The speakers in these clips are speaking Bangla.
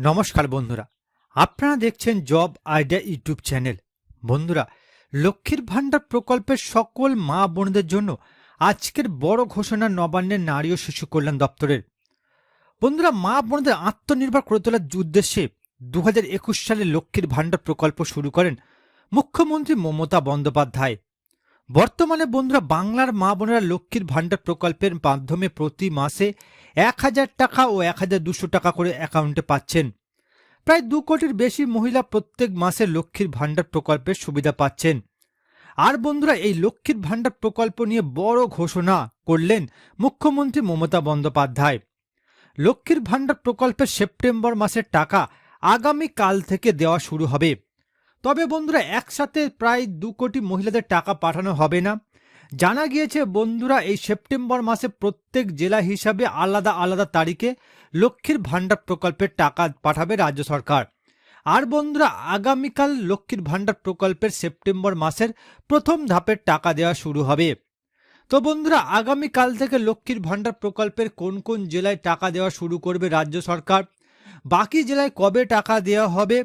নমস্কার বন্ধুরা। আপনারা দেখছেন জব আইডিয়া ইউটিউব চ্যানেল। বন্ধুরা, লক্ষ্মীর ভাণ্ডার প্রকল্পের সকল মা বোনদের জন্য আজকের বড় ঘোষণা নবান্নের নারী ও শিশু কল্যাণ দপ্তরের। বন্ধুরা, মা বোনদের আত্মনির্ভর করে তোলার উদ্দেশ্যে দু হাজার একুশ সালে লক্ষ্মীর ভাণ্ডার প্রকল্প শুরু করেন মুখ্যমন্ত্রী মমতা বন্দ্যোপাধ্যায়। বর্তমানে বন্ধুরা বাংলার মা বোনেরা লক্ষ্মীর ভাণ্ডার প্রকল্পের মাধ্যমে প্রতি মাসে এক হাজার টাকা ও এক হাজার দুশো টাকা করে অ্যাকাউন্টে পাচ্ছেন। প্রায় দু কোটির বেশি মহিলা প্রত্যেক মাসে লক্ষ্মীর ভাণ্ডার প্রকল্পের সুবিধা পাচ্ছেন। আর বন্ধুরা, এই লক্ষ্মীর ভাণ্ডার প্রকল্প নিয়ে বড় ঘোষণা করলেন মুখ্যমন্ত্রী মমতা বন্দ্যোপাধ্যায়। লক্ষ্মীর ভাণ্ডার প্রকল্পের সেপ্টেম্বর মাসের টাকা আগামী কাল থেকে দেওয়া শুরু হবে। তবে বন্ধুরা, একসাথে প্রায় দু কোটি মহিলাদের টাকা পাঠানো হবে না। জানা গিয়েছে, বন্ধুরা, এই সেপ্টেম্বর মাসে প্রত্যেক জেলা হিসাবে আলাদা আলাদা তারিখে লক্ষ্মীর ভাণ্ডার প্রকল্পের টাকা পাঠাবে রাজ্য সরকার। আর বন্ধুরা, আগামীকাল লক্ষ্মীর ভাণ্ডার প্রকল্পের সেপ্টেম্বর মাসের প্রথম ধাপের টাকা দেওয়া শুরু হবে। তো বন্ধুরা, আগামীকাল থেকে লক্ষ্মীর ভাণ্ডার প্রকল্পের কোন কোন জেলায় টাকা দেওয়া শুরু করবে রাজ্য সরকার? বাকি জেলায় কবে টাকা দেওয়া হবে?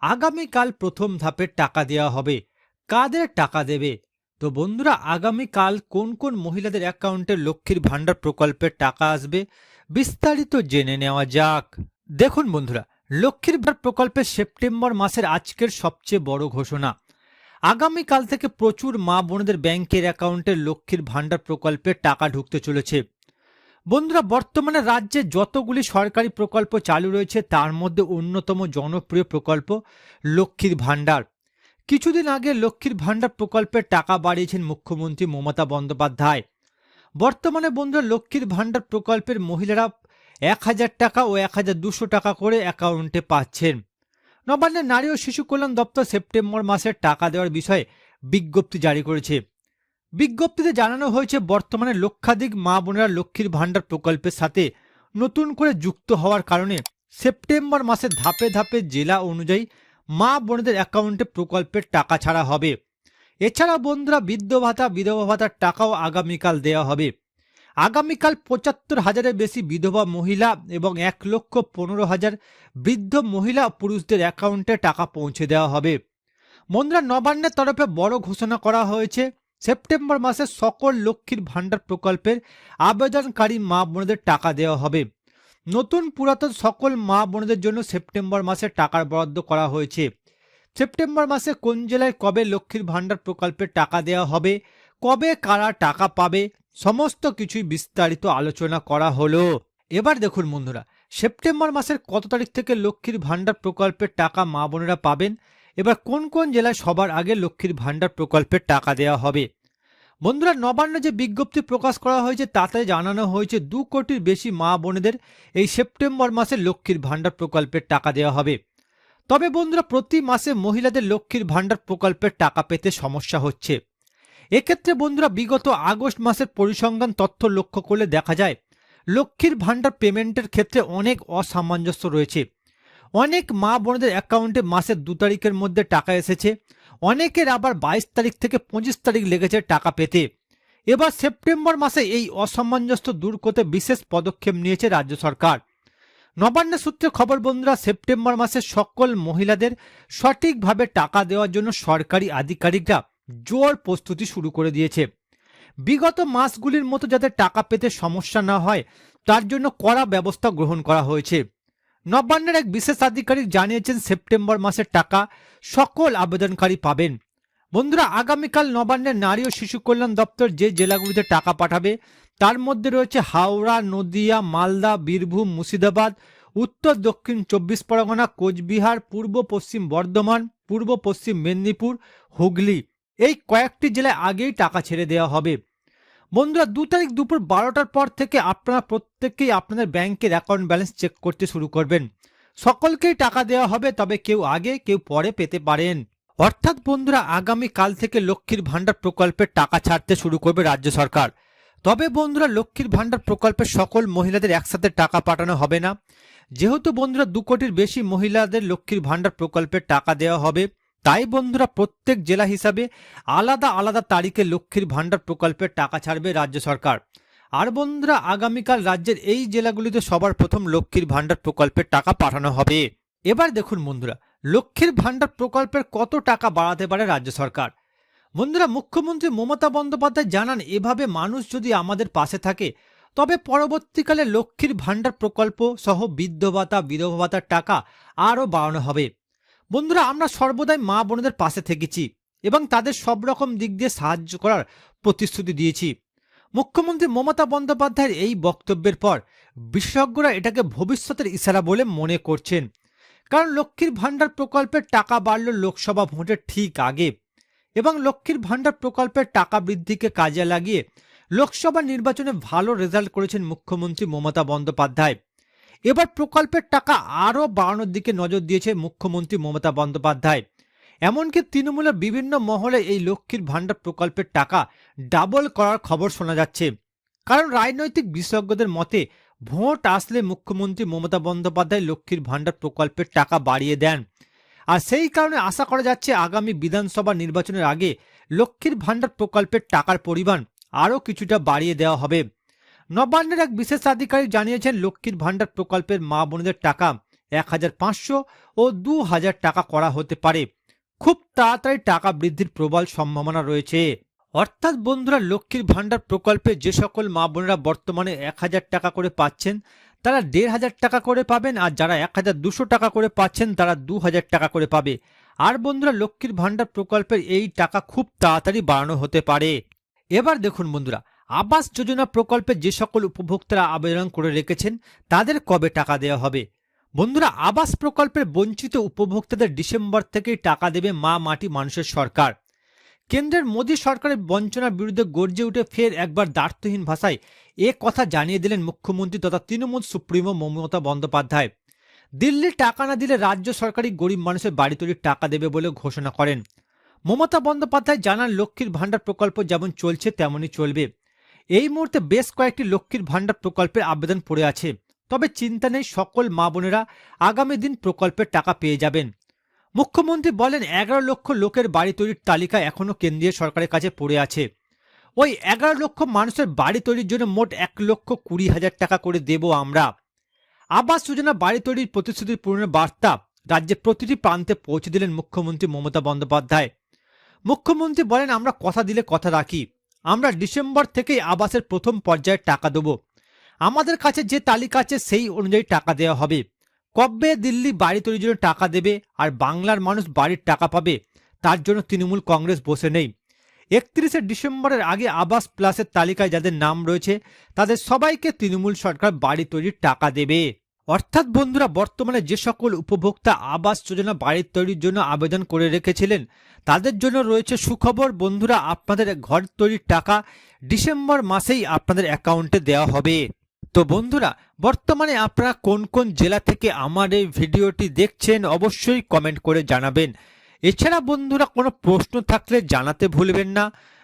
আগামীকাল প্রথম ধাপের টাকা দেওয়া হবে। কাদের টাকা দেবে? তো বন্ধুরা, আগামীকাল কোন কোন মহিলাদের অ্যাকাউন্টে লক্ষ্মীর ভাণ্ডার প্রকল্পের টাকা আসবে, বিস্তারিত জেনে নেওয়া যাক। দেখুন বন্ধুরা, লক্ষ্মীর ভাণ্ডার প্রকল্পের সেপ্টেম্বর মাসের আজকের সবচেয়ে বড় ঘোষণা। আগামীকাল থেকে প্রচুর মা বোনদের ব্যাংকের অ্যাকাউন্টে লক্ষ্মীর ভাণ্ডার প্রকল্পের টাকা ঢুকতে চলেছে। বন্ধুরা, বর্তমানে রাজ্যে যতগুলি সরকারি প্রকল্প চালু রয়েছে, তার মধ্যে অন্যতম জনপ্রিয় প্রকল্প লক্ষ্মীর ভাণ্ডার। কিছুদিন আগে লক্ষ্মীর ভাণ্ডার প্রকল্পের টাকা বাড়িয়েছেন মুখ্যমন্ত্রী মমতা বন্দ্যোপাধ্যায়। বর্তমানে বন্ধুরা, লক্ষ্মীর ভাণ্ডার প্রকল্পের মহিলারা এক হাজার টাকা ও এক হাজার দুশো টাকা করে অ্যাকাউন্টে পাচ্ছেন। নবান্নের নারী ও শিশু কল্যাণ দপ্তর সেপ্টেম্বর মাসের টাকা দেওয়ার বিষয়ে বিজ্ঞপ্তি জারি করেছে। বিজ্ঞপ্তিতে জানানো হয়েছে, বর্তমানে লক্ষাধিক মা বোনেরা লক্ষ্মীর ভাণ্ডার প্রকল্পের সাথে নতুন করে যুক্ত হওয়ার কারণে সেপ্টেম্বর মাসে ধাপে ধাপে জেলা অনুযায়ী মা বোনদের অ্যাকাউন্টে প্রকল্পের টাকা ছাড়া হবে। এছাড়া বন্ধুরা, বৃদ্ধ ভাতা, বিধবা ভাতার টাকাও আগামীকাল দেওয়া হবে। আগামীকাল পঁচাত্তর হাজারের বেশি বিধবা মহিলা এবং এক লক্ষ পনেরো হাজার বৃদ্ধ মহিলা পুরুষদের অ্যাকাউন্টে টাকা পৌঁছে দেওয়া হবে। বন্ধুরা, নবান্নের তরফে বড় ঘোষণা করা হয়েছে সেপ্টেম্বর মাসে সকল লক্ষ্মীর ভাণ্ডার প্রকল্পের আবেদনকারী মা বোনদের টাকা দেওয়া হবে। নতুন পুরাতন সকল মা বোনদের জন্য সেপ্টেম্বর মাসে টাকার বরাদ্দ করা হয়েছে। সেপ্টেম্বর মাসে কোন জেলায় কবে লক্ষ্মীর ভাণ্ডার প্রকল্পের টাকা দেওয়া হবে, কবে কারা টাকা পাবে, সমস্ত কিছুই বিস্তারিত আলোচনা করা হলো। এবার দেখুন বন্ধুরা, সেপ্টেম্বর মাসের কত তারিখ থেকে লক্ষ্মীর ভাণ্ডার প্রকল্পের টাকা মা বোনেরা পাবেন এবার কোন কোন জেলায় সবার আগে লক্ষ্মীর ভাণ্ডার প্রকল্পের টাকা দেওয়া হবে? বন্ধুরা, নবান্ন যে বিজ্ঞপ্তি প্রকাশ করা হয়েছে, তাতে জানানো হয়েছে দু কোটির বেশি মা বোনেদের এই সেপ্টেম্বর মাসে লক্ষ্মীর ভাণ্ডার প্রকল্পের টাকা দেওয়া হবে। তবে বন্ধুরা, প্রতি মাসে মহিলাদের লক্ষ্মীর ভাণ্ডার প্রকল্পের টাকা পেতে সমস্যা হচ্ছে। এক্ষেত্রে বন্ধুরা, বিগত আগস্ট মাসের পরিসংখ্যান তথ্য লক্ষ্য করলে দেখা যায়, লক্ষ্মীর ভাণ্ডার পেমেন্টের ক্ষেত্রে অনেক অসামঞ্জস্য রয়েছে। অনেক মা বোনদের অ্যাকাউন্টে মাসের দু তারিখের মধ্যে টাকা এসেছে। অনেকের আবার বাইশ তারিখ থেকে পঁচিশ তারিখ লেগেছে টাকা পেতে। এবার সেপ্টেম্বর মাসে এই অসামঞ্জস্য দূর করতে বিশেষ পদক্ষেপ নিয়েছে রাজ্য সরকার। নবান্ন সূত্রে খবর, বন্ধুরা, সেপ্টেম্বর মাসে সকল মহিলাদের সঠিকভাবে টাকা দেওয়ার জন্য সরকারি আধিকারিকরা জোর প্রস্তুতি শুরু করে দিয়েছে। বিগত মাসগুলির মতো যাতে টাকা পেতে সমস্যা না হয়, তার জন্য কড়া ব্যবস্থা গ্রহণ করা হয়েছে। নবান্নের এক বিশেষ আধিকারিক জানিয়েছেন, সেপ্টেম্বর মাসের টাকা সকল আবেদনকারী পাবেন। বন্ধুরা, আগামীকাল নবান্নের নারী ও শিশু কল্যাণ দপ্তর যে জেলাগুলিতে টাকা পাঠাবে, তার মধ্যে রয়েছে হাওড়া, নদিয়া, মালদা, বীরভূম, মুর্শিদাবাদ, উত্তর, দক্ষিণ চব্বিশ পরগনা, কোচবিহার, পূর্ব পশ্চিম বর্ধমান, পূর্ব পশ্চিম মেদিনীপুর, হুগলি। এই কয়েকটি জেলায় আগেই টাকা ছেড়ে দেওয়া হবে। বন্ধুরা, দু তারিখ দুপুর বারোটার পর থেকে আপনারা প্রত্যেকেই আপনাদের ব্যাংকের অ্যাকাউন্ট ব্যালেন্স চেক করতে শুরু করবেন। সকলকেই টাকা দেওয়া হবে, তবে কেউ আগে, কেউ পরে পেতে পারেন। অর্থাৎ বন্ধুরা আগামী কাল থেকে লক্ষ্মীর ভাণ্ডার প্রকল্পের টাকা ছাড়তে শুরু করবে রাজ্য সরকার। তবে বন্ধুরা, লক্ষ্মীর ভাণ্ডার প্রকল্পের সকল মহিলাদের একসাথে টাকা পাঠানো হবে না। যেহেতু বন্ধুরা, দু কোটির বেশি মহিলাদের লক্ষ্মীর ভাণ্ডার প্রকল্পের টাকা দেওয়া হবে তাই বন্ধুরা প্রত্যেক জেলা হিসাবে আলাদা আলাদা তারিখে লক্ষ্মীর ভাণ্ডার প্রকল্পের টাকা ছাড়বে রাজ্য সরকার। আর বন্ধুরা, আগামীকাল রাজ্যের এই জেলাগুলিতে সবার প্রথম লক্ষ্মীর ভাণ্ডার প্রকল্পের টাকা পাঠানো হবে। এবার দেখুন বন্ধুরা, লক্ষ্মীর ভাণ্ডার প্রকল্পের কত টাকা বাড়াতে পারে রাজ্য সরকার? বন্ধুরা, মুখ্যমন্ত্রী মমতা বন্দ্যোপাধ্যায় জানান, এভাবে মানুষ যদি আমাদের পাশে থাকে, তবে পরবর্তীকালে লক্ষ্মীর ভাণ্ডার প্রকল্প সহ বৃদ্ধ ভাতা, বিধবা ভাতার টাকা আরও বাড়ানো হবে। বন্ধুরা, আমরা সর্বদাই মা বোনদের পাশে থেকেছি এবং তাদের সব রকম দিক দিয়ে সাহায্য করার প্রতিশ্রুতি দিয়েছি। মুখ্যমন্ত্রী মমতা বন্দ্যোপাধ্যায়ের এই বক্তব্যের পর বিশেষজ্ঞরা এটাকে ভবিষ্যতের ইশারা বলে মনে করছেন। কারণ লক্ষ্মীর ভাণ্ডার প্রকল্পের টাকা বাড়ল লোকসভা ভোটের ঠিক আগে এবং লক্ষ্মীর ভাণ্ডার প্রকল্পের টাকা বৃদ্ধিকে কাজে লাগিয়ে লোকসভা নির্বাচনে ভালো রেজাল্ট করেছেন মুখ্যমন্ত্রী মমতা বন্দ্যোপাধ্যায়। এবার প্রকল্পের টাকা আরও বাড়ানোর দিকে নজর দিয়েছে মুখ্যমন্ত্রী মমতা বন্দ্যোপাধ্যায়। এমনকি তৃণমূলের বিভিন্ন মহলে এই লক্ষ্মীর ভাণ্ডার প্রকল্পের টাকা ডাবল করার খবর শোনা যাচ্ছে। কারণ রাজনৈতিক বিশেষজ্ঞদের মতে, ভোট আসলে মুখ্যমন্ত্রী মমতা বন্দ্যোপাধ্যায় লক্ষ্মীর ভাণ্ডার প্রকল্পের টাকা বাড়িয়ে দেন। আর সেই কারণে আশা করা যাচ্ছে আগামী বিধানসভা নির্বাচনের আগে লক্ষ্মীর ভাণ্ডার প্রকল্পের টাকার পরিমাণ আরও কিছুটা বাড়িয়ে দেওয়া হবে। নবান্নের এক বিশেষ আধিকারিক জানিয়েছেন, লক্ষ্মীর ভাণ্ডার প্রকল্পের মা বোনদের টাকা এক হাজার পাঁচশো ও দু হাজার টাকা করা হতে পারে। খুব তাড়াতাড়ি টাকা বৃদ্ধির প্রবল সম্ভাবনা রয়েছে। অর্থাৎ বন্ধুরা, লক্ষ্মীর ভাণ্ডার প্রকল্পে যে সকল মা বোনেরা বর্তমানে এক হাজার টাকা করে পাচ্ছেন, তারা দেড় হাজার টাকা করে পাবেন আর যারা এক হাজার দুশো টাকা করে পাচ্ছেন, তারা দু হাজার টাকা করে পাবে। আর বন্ধুরা, লক্ষ্মীর ভাণ্ডার প্রকল্পের এই টাকা খুব তাড়াতাড়ি বাড়ানো হতে পারে। এবার দেখুন বন্ধুরা আবাস যোজনা প্রকল্পে যে সকল উপভোক্তারা আবেদন করে রেখেছেন, তাদের কবে টাকা দেওয়া হবে? বন্ধুরা, আবাস প্রকল্পের বঞ্চিত উপভোক্তাদের ডিসেম্বর থেকেই টাকা দেবে মা মাটি মানুষের সরকার। কেন্দ্রের মোদী সরকারের বঞ্চনার বিরুদ্ধে গর্জে উঠে ফের একবার দ্বার্থহীন ভাষায় এ কথা জানিয়ে দিলেন মুখ্যমন্ত্রী তথা তৃণমূল সুপ্রিমো মমতা বন্দ্যোপাধ্যায়। দিল্লি টাকা না দিলে রাজ্য সরকারই গরিব মানুষের বাড়ি তৈরির টাকা দেবে বলে ঘোষণা করেন। মমতা বন্দ্যোপাধ্যায় জানান, লক্ষ্মীর ভাণ্ডার প্রকল্প যেমন চলছে, তেমনই চলবে। এই মুহূর্তে বেশ কয়েকটি লক্ষ্মীর ভাণ্ডার প্রকল্পের আবেদন পড়ে আছে। তবে চিন্তা নেই, সকল মা বোনেরা আগামী দিন প্রকল্পের টাকা পেয়ে যাবেন। মুখ্যমন্ত্রী বলেন, এগারো লক্ষ লোকের বাড়ি তৈরির তালিকা এখনও কেন্দ্রীয় সরকারের কাছে পড়ে আছে। ওই এগারো লক্ষ মানুষের বাড়ি তৈরির জন্য মোট এক লক্ষ কুড়ি হাজার টাকা করে দেব আমরা। আবাস যোজনা বাড়ি তৈরির প্রতিশ্রুতি পূরণের বার্তা রাজ্যের প্রতিটি প্রান্তে পৌঁছে দিলেন মুখ্যমন্ত্রী মমতা বন্দ্যোপাধ্যায়। মুখ্যমন্ত্রী বলেন, আমরা কথা দিলে কথা রাখি। আমরা ডিসেম্বর থেকেই আবাসের প্রথম পর্যায়ে টাকা দেব। আমাদের কাছে যে তালিকা আছে সেই অনুযায়ী টাকা দেওয়া হবে। কবে দিল্লি বাড়ি তৈরির জন্য টাকা দেবে আর বাংলার মানুষ বাড়ির টাকা পাবে, তার জন্য তৃণমূল কংগ্রেস বসে নেই। একত্রিশে ডিসেম্বরের আগে আবাস প্লাসের তালিকায় যাদের নাম রয়েছে, তাদের সবাইকে তৃণমূল সরকার বাড়ি তৈরির টাকা দেবে। অর্থাৎ বন্ধুরা, বর্তমানে যে সকল উপভোক্তা আবাস যোজনা বাড়ি তৈরির জন্য আবেদন করে রেখেছিলেন, তাদের জন্য রয়েছে সুখবর। বন্ধুরা, আপনাদের ঘর তৈরির টাকা ডিসেম্বর মাসেই আপনাদের অ্যাকাউন্টে দেওয়া হবে। তো বন্ধুরা, বর্তমানে আপনারা কোন কোন জেলা থেকে আমার এই ভিডিওটি দেখছেন অবশ্যই কমেন্ট করে জানাবেন। এছাড়া বন্ধুরা, কোনো প্রশ্ন থাকলে জানাতে ভুলবেন না।